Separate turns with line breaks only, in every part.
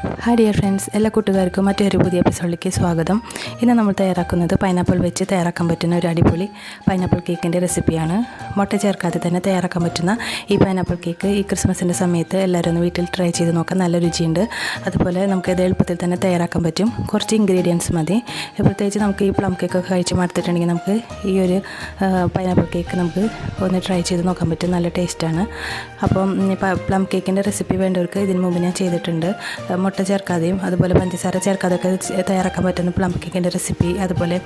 Hi dear friends എല്ലാ കൂട്ടുകാർക്കും മറ്റൊരു പുതിയ എപ്പിസോഡിലേക്ക് സ്വാഗതം. ഇന്ന് നമ്മൾ തയ്യാറാക്കുന്നത് പൈനാപ്പിൾ വെച്ച് തയ്യാറാക്കാൻ പറ്റുന്ന ഒരു അടിപൊളി പൈനാപ്പിൾ കേക്കിന്റെ റെസിപ്പിയാണ് മുട്ട ചേർക്കാതെ തന്നെ തയ്യാറാക്കാൻ പറ്റുന്ന ഈ പൈനാപ്പിൾ കേക്ക് ഈ ക്രിസ്മസിന്റെ സമയത്ത് എല്ലാവരും ഒന്ന് വീട്ടിൽ ട്രൈ ചെയ്ത് നോക്കാൻ നല്ല രുചിയുണ്ട്. അതുപോലെ നമുക്ക് ഇത് എളുപ്പത്തിൽ തന്നെ തയ്യാറാക്കാൻ പറ്റും. കുറച്ച് ഇൻഗ്രീഡിയൻസ് മതി. പ്രത്യേകിച്ച് നമുക്ക് ഈ പ്ലം കേക്ക് ഒക്കെ കഴിച്ച് മടുത്തിട്ടുണ്ടെങ്കിൽ നമുക്ക് ഈ ഒരു പൈനാപ്പിൾ കേക്ക് നമുക്ക് ഒന്ന് ട്രൈ ചെയ്ത് നോക്കാൻ പറ്റും. നല്ല ടേസ്റ്റാണ് അപ്പം പ്ലം കേക്കിന്റെ റെസിപ്പി വേണ്ടവർക്ക് ഇതിന് മുമ്പ് ഞാൻ ചെയ്തിട്ടുണ്ട്. മുട്ട ചേർക്കാതെയും അതുപോലെ പഞ്ചസാര ചേർക്കാതെയൊക്കെ തയ്യാറാക്കാൻ പറ്റുന്ന പ്ലം കേക്കിന്റെ റെസിപ്പി അതുപോലെ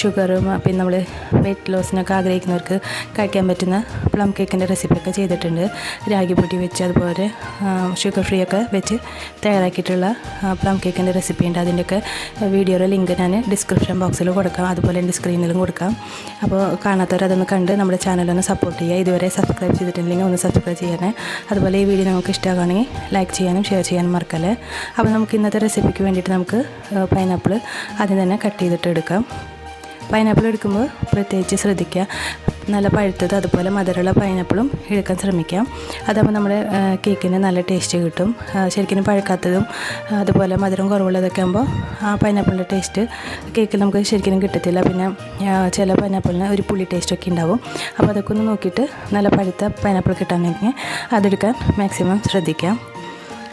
ഷുഗറും പിന്നെ നമ്മൾ വെയിറ്റ് ലോസിനൊക്കെ ആഗ്രഹിക്കുന്നവർക്ക് കഴിക്കാൻ പറ്റുന്ന പ്ലം കേക്കിന്റെ റെസിപ്പിയൊക്കെ ചെയ്തിട്ടുണ്ട്. രാഗി പൊടി വെച്ച് അതുപോലെ ഷുഗർ ഫ്രീ ഒക്കെ വെച്ച് തയ്യാറാക്കിയിട്ടുള്ള പ്ലം കേക്കിന്റെ റെസിപ്പി ഉണ്ട്. അതിന്റെയൊക്കെ വീഡിയോയുടെ ലിങ്ക് ഞാൻ ഡിസ്ക്രിപ്ഷൻ ബോക്സിൽ കൊടുക്കാം. അതുപോലെ എന്റെ സ്ക്രീനിലും കൊടുക്കാം. അപ്പോൾ കാണാത്തവർ അതൊന്ന് കണ്ട് നമ്മുടെ ചാനലൊന്ന് സപ്പോർട്ട് ചെയ്യുക. ഇതുവരെ സബ്സ്ക്രൈബ് ചെയ്തിട്ടില്ലെങ്കിൽ ഒന്ന് സബ്സ്ക്രൈബ് ചെയ്യണേ അതുപോലെ ഈ വീഡിയോ നിങ്ങൾക്ക് ഇഷ്ടമാകുകയാണെങ്കിൽ ലൈക്ക് ചെയ്യാനും ഷെയർ ചെയ്യാനും മറക്കല്ലേ. അപ്പോൾ നമുക്ക് ഇന്നത്തെ റെസിപ്പിക്ക് വേണ്ടിയിട്ട് നമുക്ക് പൈനാപ്പിൾ ആദ്യം തന്നെ കട്ട് ചെയ്തിട്ട് എടുക്കാം. പൈനാപ്പിൾ എടുക്കുമ്പോൾ പ്രത്യേകിച്ച് ശ്രദ്ധിക്കുക. നല്ല പഴുത്തത് അതുപോലെ മധുരമുള്ള പൈനാപ്പിളും എടുക്കാൻ ശ്രമിക്കാം. അതാകുമ്പോൾ നമ്മുടെ കേക്കിന് നല്ല ടേസ്റ്റ് കിട്ടും. ശരിക്കും പഴുക്കാത്തതും അതുപോലെ മധുരം കുറവുള്ളതൊക്കെ ആകുമ്പോൾ ആ പൈനാപ്പിളിന്റെ ടേസ്റ്റ് കേക്കിൽ നമുക്ക് ശരിക്കും കിട്ടത്തില്ല. പിന്നെ ചില പൈനാപ്പിളിന് ഒരു പുളി ടേസ്റ്റൊക്കെ ഉണ്ടാവും. അപ്പോൾ അതൊക്കെ ഒന്ന് നോക്കിയിട്ട് നല്ല പഴുത്ത പൈനാപ്പിൾ കിട്ടാനെങ്കിൽ അതെടുക്കാൻ മാക്സിമം ശ്രദ്ധിക്കാം.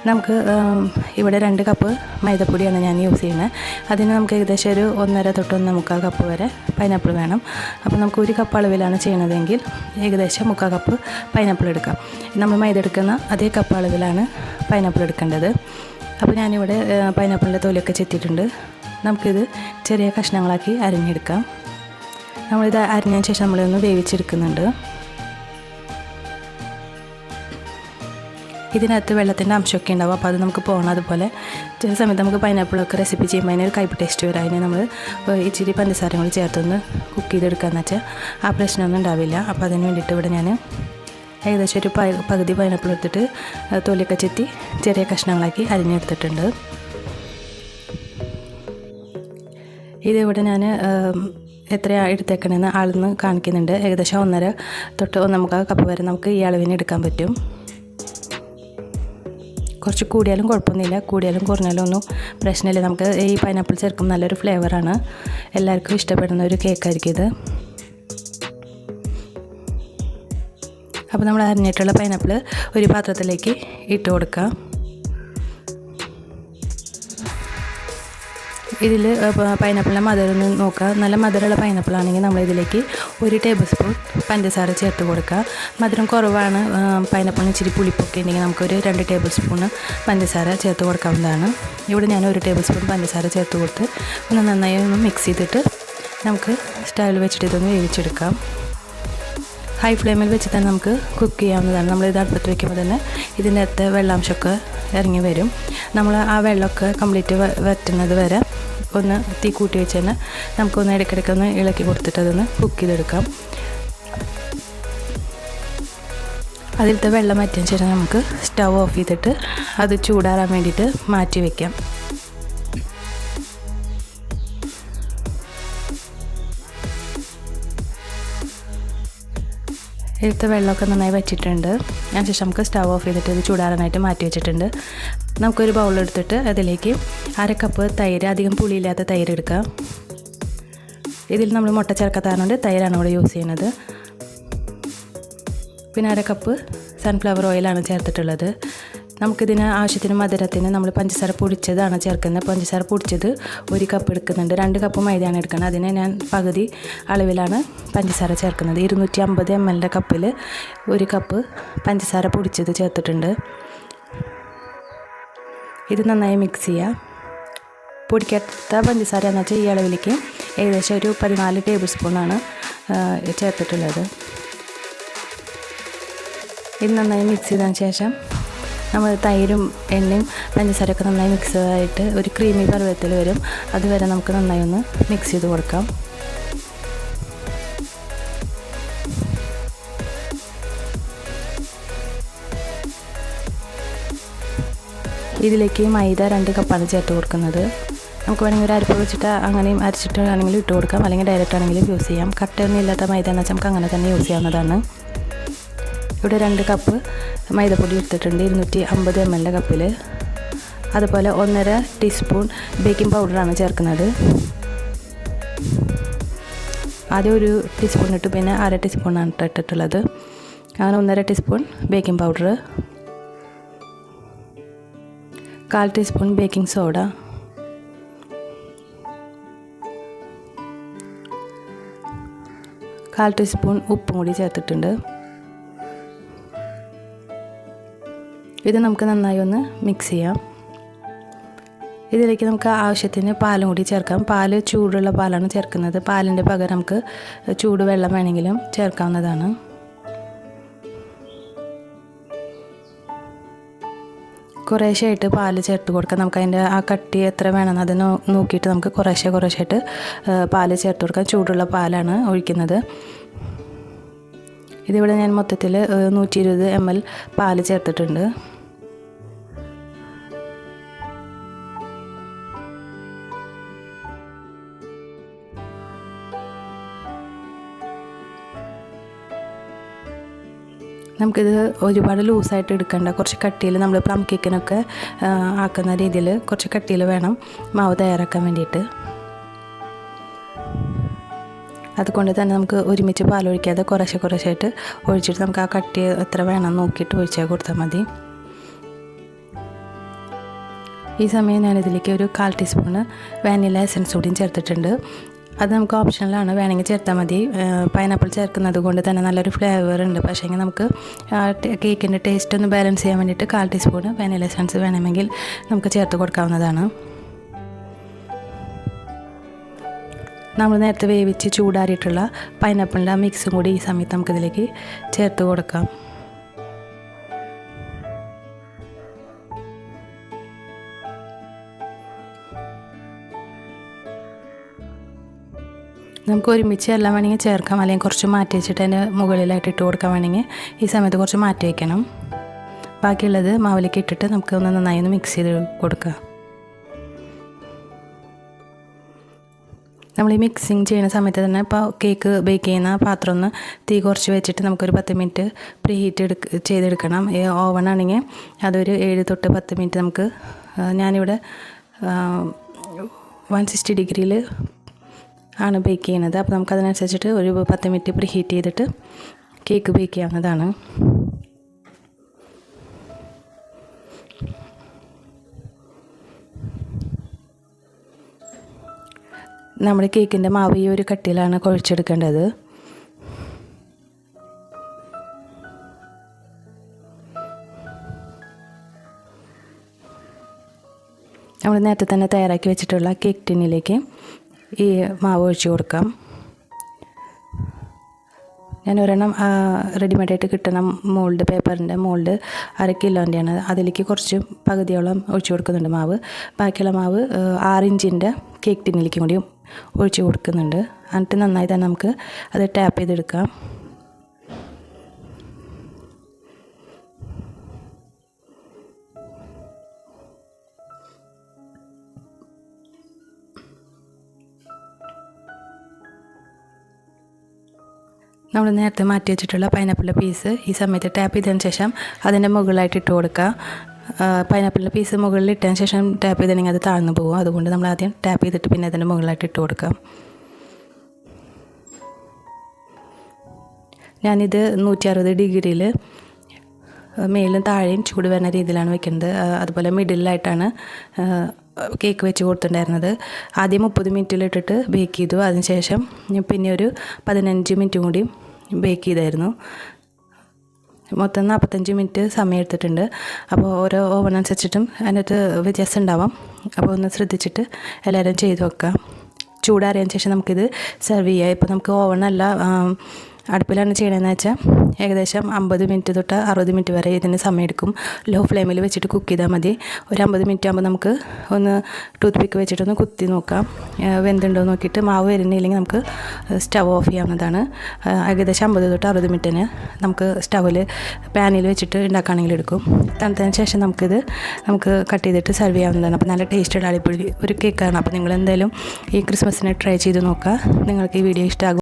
നമുക്ക് ഇവിടെ രണ്ട് കപ്പ് മൈദപ്പൊടിയാണ് ഞാൻ യൂസ് ചെയ്യുന്നത്. അതിന് നമുക്ക് ഏകദേശം ഒരു ഒന്നര തൊട്ട് ഒന്ന് മുക്കാൽ കപ്പ് വരെ പൈനാപ്പിൾ വേണം. അപ്പോൾ നമുക്ക് ഒരു കപ്പ് അളവിലാണ് ചെയ്യണതെങ്കിൽ ഏകദേശം മുക്കാൽ കപ്പ് പൈനാപ്പിൾ എടുക്കാം. നമ്മൾ മൈദ എടുക്കുന്ന അതേ കപ്പ് അളവിലാണ് പൈനാപ്പിൾ എടുക്കേണ്ടത്. അപ്പോൾ ഞാനിവിടെ പൈനാപ്പിളിന്റെ തൊലിയൊക്കെ ചെത്തിയിട്ടുണ്ട്. നമുക്കിത് ചെറിയ കഷ്ണങ്ങളാക്കി അരിഞ്ഞെടുക്കാം. നമ്മളിത് അരിഞ്ഞതിന് ശേഷം നമ്മളൊന്ന് വേവിച്ചെടുക്കുന്നുണ്ട്. ഇതിനകത്ത് വെള്ളത്തിന്റെ അംശമൊക്കെ ഉണ്ടാവും. അപ്പോൾ അത് നമുക്ക് പോകണം അതുപോലെ. ചില സമയത്ത് നമുക്ക് പൈനാപ്പിളൊക്കെ റെസിപ്പി ചെയ്യുമ്പോൾ അതിനൊരു കയ്പ് ടേസ്റ്റ് വരും. അതിന് നമ്മൾ ഇച്ചിരി പഞ്ചസാരയും കൂടി ചേർത്തൊന്ന് കുക്ക് ചെയ്തെടുക്കാന്ന് വെച്ചാൽ ആ പ്രശ്നമൊന്നും ഉണ്ടാവില്ല. അപ്പോൾ അതിന് വേണ്ടിയിട്ട് ഇവിടെ ഞാൻ ഏകദേശം ഒരു പകുതി പൈനാപ്പിൾ എടുത്തിട്ട് തൊലിയൊക്കെ ചെത്തി ചെറിയ കഷ്ണങ്ങളാക്കി അരിഞ്ഞെടുത്തിട്ടുണ്ട്. ഇതിവിടെ ഞാൻ എത്രയാണ് എടുത്തേക്കണമെന്ന് ആളെന്ന് കാണിക്കുന്നുണ്ട്. ഏകദേശം ഒന്നര തൊട്ട് നമുക്ക് കപ്പ് വരെ നമുക്ക് ഈ അളവിന് എടുക്കാൻ പറ്റും. കുറച്ച് കൂടിയാലും കുഴപ്പമൊന്നുമില്ല. കൂടിയാലും കുറഞ്ഞാലും ഒന്നും പ്രശ്നമില്ല. നമുക്ക് ഈ പൈനാപ്പിൾ ചേർക്കും നല്ലൊരു ഫ്ലേവറാണ് എല്ലാവർക്കും ഇഷ്ടപ്പെടുന്ന ഒരു കേക്കായിരിക്കും ഇത്. അപ്പോൾ നമ്മൾ അരിഞ്ഞിട്ടുള്ള പൈനാപ്പിൾ ഒരു പാത്രത്തിലേക്ക് ഇട്ട് കൊടുക്കാം. ഇതിൽ പൈനാപ്പിളിന്റെ മധുരം ഒന്ന് നോക്കുക നല്ല മധുരമുള്ള പൈനാപ്പിൾ ആണെങ്കിൽ നമ്മൾ ഇതിലേക്ക് ഒരു ടേബിൾ സ്പൂൺ പഞ്ചസാര ചേർത്ത് കൊടുക്കുക മധുരം കുറവാണ് പൈനാപ്പിളിന് ഇച്ചിരി പുളിപ്പൊക്കെ ഉണ്ടെങ്കിൽ നമുക്കൊരു രണ്ട് ടേബിൾ സ്പൂൺ പഞ്ചസാര ചേർത്ത് കൊടുക്കാവുന്നതാണ്. ഇവിടെ ഞാൻ ഒരു ടേബിൾ സ്പൂൺ പഞ്ചസാര ചേർത്ത് കൊടുത്ത് ഒന്ന് നന്നായി ഒന്ന് മിക്സ് ചെയ്തിട്ട് നമുക്ക് സ്റ്റൈൽ വെച്ചിട്ട് ഇതൊന്ന് വേവിച്ചെടുക്കാം. ഹൈ ഫ്ലെയിമിൽ വെച്ച് തന്നെ നമുക്ക് കുക്ക് ചെയ്യാവുന്നതാണ്. നമ്മൾ ഇത് അടുപ്പത്ത് വയ്ക്കുമ്പോൾ തന്നെ ഇതിന്റെ അകത്ത് വെള്ളാംശമൊക്കെ ഇറങ്ങി വരും. നമ്മൾ ആ വെള്ളമൊക്കെ കംപ്ലീറ്റ് വറ്റുന്നത് വരെ ഒന്ന് തീ കൂട്ടി വെച്ച് തന്നെ നമുക്കൊന്ന് ഇടയ്ക്കിടയ്ക്ക് ഒന്ന് ഇളക്കി കൊടുത്തിട്ട് അതൊന്ന് കുക്ക് ചെയ്തെടുക്കാം. അതിലത്തെ വെള്ളം മാറ്റിയതിന് ശേഷം നമുക്ക് സ്റ്റവ് ഓഫ് ചെയ്തിട്ട് അത് ചൂടാറാൻ വേണ്ടിയിട്ട് മാറ്റി വയ്ക്കാം ഇതിലത്തെ വെള്ളമൊക്കെ നന്നായി വെച്ചിട്ടുണ്ട് അതിന് ശേഷം നമുക്ക് സ്റ്റവ് ഓഫ് ചെയ്തിട്ട് ഇത് ചൂടാറാനായിട്ട് മാറ്റി വെച്ചിട്ടുണ്ട്. നമുക്കൊരു ബൗളെടുത്തിട്ട് അതിലേക്ക് അര കപ്പ് തൈര് അധികം പുളിയില്ലാത്ത തൈര് എടുക്കാം. ഇതിൽ നമ്മൾ മുട്ട ചേർക്കാത്തതുകൊണ്ട് തൈരാണ് ഇവിടെ യൂസ് ചെയ്യുന്നത്. പിന്നെ അര കപ്പ് സൺഫ്ലവർ ഓയിലാണ് ചേർത്തിട്ടുള്ളത്. നമുക്കിതിന് ആവശ്യത്തിന് മധുരത്തിന് നമ്മൾ പഞ്ചസാര പൊടിച്ചതാണ് ചേർക്കുന്നത്. പഞ്ചസാര പൊടിച്ചത് ഒരു കപ്പ് എടുക്കുന്നുണ്ട്. രണ്ട് കപ്പ് മൈദയാണ് എടുക്കുന്നത്. അതിന് ഞാൻ പകുതി അളവിലാണ് പഞ്ചസാര ചേർക്കുന്നത്. ഇരുന്നൂറ്റി അമ്പത് എം എല്ലിന്റെ കപ്പിൽ ഒരു കപ്പ് പഞ്ചസാര പൊടിച്ചത് ചേർത്തിട്ടുണ്ട്. ഇത് നന്നായി മിക്സ് ചെയ്യുക പൊടിക്കാത്ത പഞ്ചസാര എന്ന് വെച്ചാൽ ഈ അളവിലേക്ക് ഏകദേശം ഒരു പതിനാല് ടേബിൾ സ്പൂണാണ് ചേർത്തിട്ടുള്ളത്. ഇത് നന്നായി മിക്സ് ചെയ്തതിന് ശേഷം നമ്മൾ തൈരും എണ്ണയും പഞ്ചസാരയൊക്കെ നന്നായി മിക്സ് ചെയ്തായിട്ട് ഒരു ക്രീമി പരുവത്തിൽ വരും. അതുവരെ നമുക്ക് നന്നായി ഒന്ന് മിക്സ് ചെയ്ത് കൊടുക്കാം. ഇതിലേക്ക് മൈദ രണ്ട് കപ്പാണ് ചേർത്ത് കൊടുക്കുന്നത്. നമുക്ക് വേണമെങ്കിൽ ഒരു അരിപ്പ് വെച്ചിട്ട് അങ്ങനെയും അരച്ചിട്ട് ആണെങ്കിലും ഇട്ട് കൊടുക്കാം. അല്ലെങ്കിൽ ഡയറക്റ്റ് ആണെങ്കിലും യൂസ് ചെയ്യാം. കട്ടയൊന്നും ഇല്ലാത്ത മൈദ എന്ന് വെച്ചാൽ നമുക്ക് അങ്ങനെ തന്നെ യൂസ് ചെയ്യാവുന്നതാണ്. ഇവിടെ രണ്ട് കപ്പ് മൈദപ്പൊടി എടുത്തിട്ടുണ്ട് ഇരുന്നൂറ്റി അമ്പത് എം എല്ലിന്റെ കപ്പിൽ അതുപോലെ ഒന്നര ടീസ്പൂൺ ബേക്കിംഗ് പൗഡറാണ് ചേർക്കുന്നത്. ആദ്യം ഒരു ടീസ്പൂൺ ഇട്ട് പിന്നെ അര ടീസ്പൂണാണ് ഇട്ടിട്ടുള്ളത്. അങ്ങനെ ഒന്നര ടീസ്പൂൺ ബേക്കിംഗ് പൗഡർ കാൽ ടീസ്പൂൺ ബേക്കിംഗ് സോഡ കാൽ ടീസ്പൂൺ ഉപ്പും കൂടി ചേർത്തിട്ടുണ്ട്. ഇത് നമുക്ക് നന്നായി ഒന്ന് മിക്സ് ചെയ്യാം. ഇതിലേക്ക് നമുക്ക് ആവശ്യത്തിന് പാലും കൂടി ചേർക്കാം. പാൽ ചൂടുള്ള പാലാണ് ചേർക്കുന്നത്. പാലിന്റെ പകരം നമുക്ക് ചൂട് വെള്ളം വേണമെങ്കിലും ചേർക്കാവുന്നതാണ്. കുറേശ്ശെയായിട്ട് പാൽ ചേർത്ത് കൊടുക്കാം. നമുക്ക് അതിന്റെ ആ കട്ടി എത്ര വേണമെന്ന് അത് നോക്കിയിട്ട് നമുക്ക് കുറേശ്ശെ കുറേശ്ശായിട്ട് പാൽ ചേർത്ത് കൊടുക്കാം. ചൂടുള്ള പാലാണ് ഒഴിക്കുന്നത്. ഇതിവിടെ ഞാൻ മൊത്തത്തിൽ നൂറ്റി ഇരുപത് എം എൽ പാൽ ചേർത്തിട്ടുണ്ട്. നമുക്കിത് ഒരുപാട് ലൂസായിട്ട് എടുക്കണ്ട. കുറച്ച് കട്ടിയിൽ നമ്മൾ പ്ലം കേക്കിനൊക്കെ ആക്കുന്ന രീതിയിൽ കുറച്ച് കട്ടിയിൽ വേണം മാവ് തയ്യാറാക്കാൻ വേണ്ടിയിട്ട്. അതുകൊണ്ട് തന്നെ നമുക്ക് ഒരുമിച്ച് പാലൊഴിക്കാതെ കുറേശ്ശെ കുറേശ്ശായിട്ട് ഒഴിച്ചിട്ട് നമുക്ക് ആ കട്ടി എത്ര വേണം നോക്കിയിട്ട് ഒഴിച്ചാൽ കൊടുത്താൽ മതി. ഈ സമയം ഞാനിതിലേക്ക് ഒരു കാൽ ടീസ്പൂണ് വാനില എസൻസ് കൂടിയും ചേർത്തിട്ടുണ്ട്. അത് നമുക്ക് ഓപ്ഷനിലാണ്. വേണമെങ്കിൽ ചേർത്താൽ മതി. പൈനാപ്പിൾ ചേർക്കുന്നത് കൊണ്ട് തന്നെ നല്ലൊരു ഫ്ലേവർ ഉണ്ട്. പക്ഷേ നമുക്ക് കേക്കിന്റെ ടേസ്റ്റ് ഒന്ന് ബാലൻസ് ചെയ്യാൻ വേണ്ടിയിട്ട് കാൽ ടീസ്പൂൺ വാനില എസൻസ് വേണമെങ്കിൽ നമുക്ക് ചേർത്ത് കൊടുക്കാവുന്നതാണ്. നമ്മൾ നേരത്തെ വേവിച്ച് ചൂടാറിയിട്ടുള്ള പൈനാപ്പിളിന്റെ ആ മിക്സും കൂടി ഈ സമയത്ത് നമുക്കിതിലേക്ക് ചേർത്ത് കൊടുക്കാം. നമുക്ക് ഒരുമിച്ച് എല്ലാം വേണമെങ്കിൽ ചേർക്കാം. അല്ലെങ്കിൽ കുറച്ച് മാറ്റി വെച്ചിട്ട് അതിന്റെ മുകളിലായിട്ട് ഇട്ട് കൊടുക്കാൻ വേണമെങ്കിൽ ഈ സമയത്ത് കുറച്ച് മാറ്റി വയ്ക്കണം ബാക്കിയുള്ളത് മാവിലേക്ക് ഇട്ടിട്ട് നമുക്ക് ഒന്ന് നന്നായി ഒന്ന് മിക്സ് ചെയ്ത് കൊടുക്കാം. നമ്മൾ ഈ മിക്സിങ് ചെയ്യുന്ന സമയത്ത് തന്നെ ഇപ്പോൾ കേക്ക് ബേക്ക് ചെയ്യുന്ന പാത്രം ഒന്ന് തീ കുറച്ച് വെച്ചിട്ട് നമുക്കൊരു പത്ത് മിനിറ്റ് പ്രീ ഹീറ്റ് എടുക്ക ചെയ്തെടുക്കണം. ഓവൺ ആണെങ്കിൽ അതൊരു ഏഴ് തൊട്ട് പത്ത് മിനിറ്റ് നമുക്ക് ഞാനിവിടെ വൺ സിക്സ്റ്റി ഡിഗ്രിയിൽ ആണ് ബേക്ക് ചെയ്യുന്നത്. അപ്പോൾ നമുക്ക് അതിനനുസരിച്ചിട്ട് ഒരു പത്ത് മിനിറ്റ് പ്രീ ഹീറ്റ് ചെയ്തിട്ട് കേക്ക് ബേക്ക് ചെയ്യാവുന്നതാണ്. നമ്മുടെ കേക്കിന്റെ മാവ് ഈ ഒരു കട്ടിയിലാണ് കുഴച്ചെടുക്കേണ്ടത്. നമ്മൾ നേരത്തെ തന്നെ തയ്യാറാക്കി വെച്ചിട്ടുള്ള കേക്ക് ടിന്നിലേക്ക് ഈ മാവ് ഒഴിച്ച് കൊടുക്കാം. ഞാൻ ഒരെണ്ണം റെഡിമെയ്ഡായിട്ട് കിട്ടണം മോൾഡ് പേപ്പറിന്റെ മോൾഡ് അര കിലോന്റെയാണ് അതിലേക്ക് കുറച്ച് പകുതിയോളം ഒഴിച്ച് കൊടുക്കുന്നുണ്ട് മാവ്. ബാക്കിയുള്ള മാവ് ആറിഞ്ചിന്റെ കേക്ക് ടിന്നിലേക്കും കൂടി ഒഴിച്ച് കൊടുക്കുന്നുണ്ട്. എന്നിട്ട് നന്നായി തന്നെ നമുക്ക് അത് ടാപ്പ് ചെയ്തെടുക്കാം. നമ്മൾ നേരത്തെ മാറ്റി വെച്ചിട്ടുള്ള പൈനാപ്പിളിന്റെ പീസ് ഈ സമയത്ത് ടാപ്പ് ചെയ്തതിന് ശേഷം അതിന്റെ മുകളിലായിട്ട് ഇട്ട് കൊടുക്കുക. പൈനാപ്പിളിന്റെ പീസ് മുകളിൽ ഇട്ടതിന് ശേഷം ടാപ്പ് ചെയ്തിട്ടുണ്ടെങ്കിൽ അത് താഴ്ന്നു പോകും. അതുകൊണ്ട് നമ്മൾ ആദ്യം ടാപ്പ് ചെയ്തിട്ട് പിന്നെ അതിന്റെ മുകളിലായിട്ട് ഇട്ട് കൊടുക്കാം ഞാനിത് നൂറ്റി അറുപത് ഡിഗ്രിയിൽ മേലും താഴെയും ചൂട് വരുന്ന രീതിയിലാണ് വെക്കുന്നത്. അതുപോലെ മിഡിലായിട്ടാണ് കേക്ക് വെച്ച് കൊടുത്തിട്ടുണ്ടായിരുന്നത്. ആദ്യം മുപ്പത് മിനിറ്റിലിട്ടിട്ട് ബേക്ക് ചെയ്തു. അതിനുശേഷം പിന്നെ ഒരു പതിനഞ്ച് മിനിറ്റും കൂടി ബേക്ക് ചെയ്തായിരുന്നു. മൊത്തം നാൽപ്പത്തഞ്ച് മിനിറ്റ് സമയം എടുത്തിട്ടുണ്ട്. അപ്പോൾ ഓരോ ഓവൺ അനുസരിച്ചിട്ടും അതിനകത്ത് വ്യത്യാസം ഉണ്ടാവാം. അപ്പോൾ ഒന്ന് ശ്രദ്ധിച്ചിട്ട് എല്ലാവരും ചെയ്ത് വെക്കാം ചൂടാറിയതിന് ശേഷം നമുക്കിത് സെർവ് ചെയ്യാം. ഇപ്പോൾ നമുക്ക് ഓവണല്ല അടുപ്പിലാണ് ചെയ്യണതെന്ന് വെച്ചാൽ ഏകദേശം അമ്പത് മിനിറ്റ് തൊട്ട് അറുപത് മിനിറ്റ് വരെ ഇതിന് സമയമെടുക്കും. ലോ ഫ്ലെയിമിൽ വെച്ചിട്ട് കുക്ക് ചെയ്താൽ മതി. ഒരു അമ്പത് മിനിറ്റ് ആകുമ്പോൾ നമുക്ക് ഒന്ന് ടൂത്ത് പിക്ക് വെച്ചിട്ടൊന്ന് കുത്തി നോക്കാം. വെന്തുണ്ടോ നോക്കിയിട്ട് മാവ് വരുന്നില്ലെങ്കിൽ നമുക്ക് സ്റ്റവ് ഓഫ് ചെയ്യാവുന്നതാണ്. ഏകദേശം അമ്പത് തൊട്ട് അറുപത് മിനിറ്റിന് നമുക്ക് സ്റ്റവിൽ പാനിൽ വെച്ചിട്ട് ഉണ്ടാക്കുകയാണെങ്കിൽ എടുക്കും. തണുത്തതിന് ശേഷം നമുക്കിത് നമുക്ക് കട്ട് ചെയ്തിട്ട് സെർവ് ചെയ്യാവുന്നതാണ്. അപ്പോൾ നല്ല ടേസ്റ്റുള്ള അടിപൊളി ഒരു കേക്കാണ്. അപ്പോൾ നിങ്ങൾ എന്തായാലും ഈ ക്രിസ്മസിന് ട്രൈ ചെയ്ത് നോക്കുക. നിങ്ങൾക്ക് ഈ വീഡിയോ ഇഷ്ടമാകും.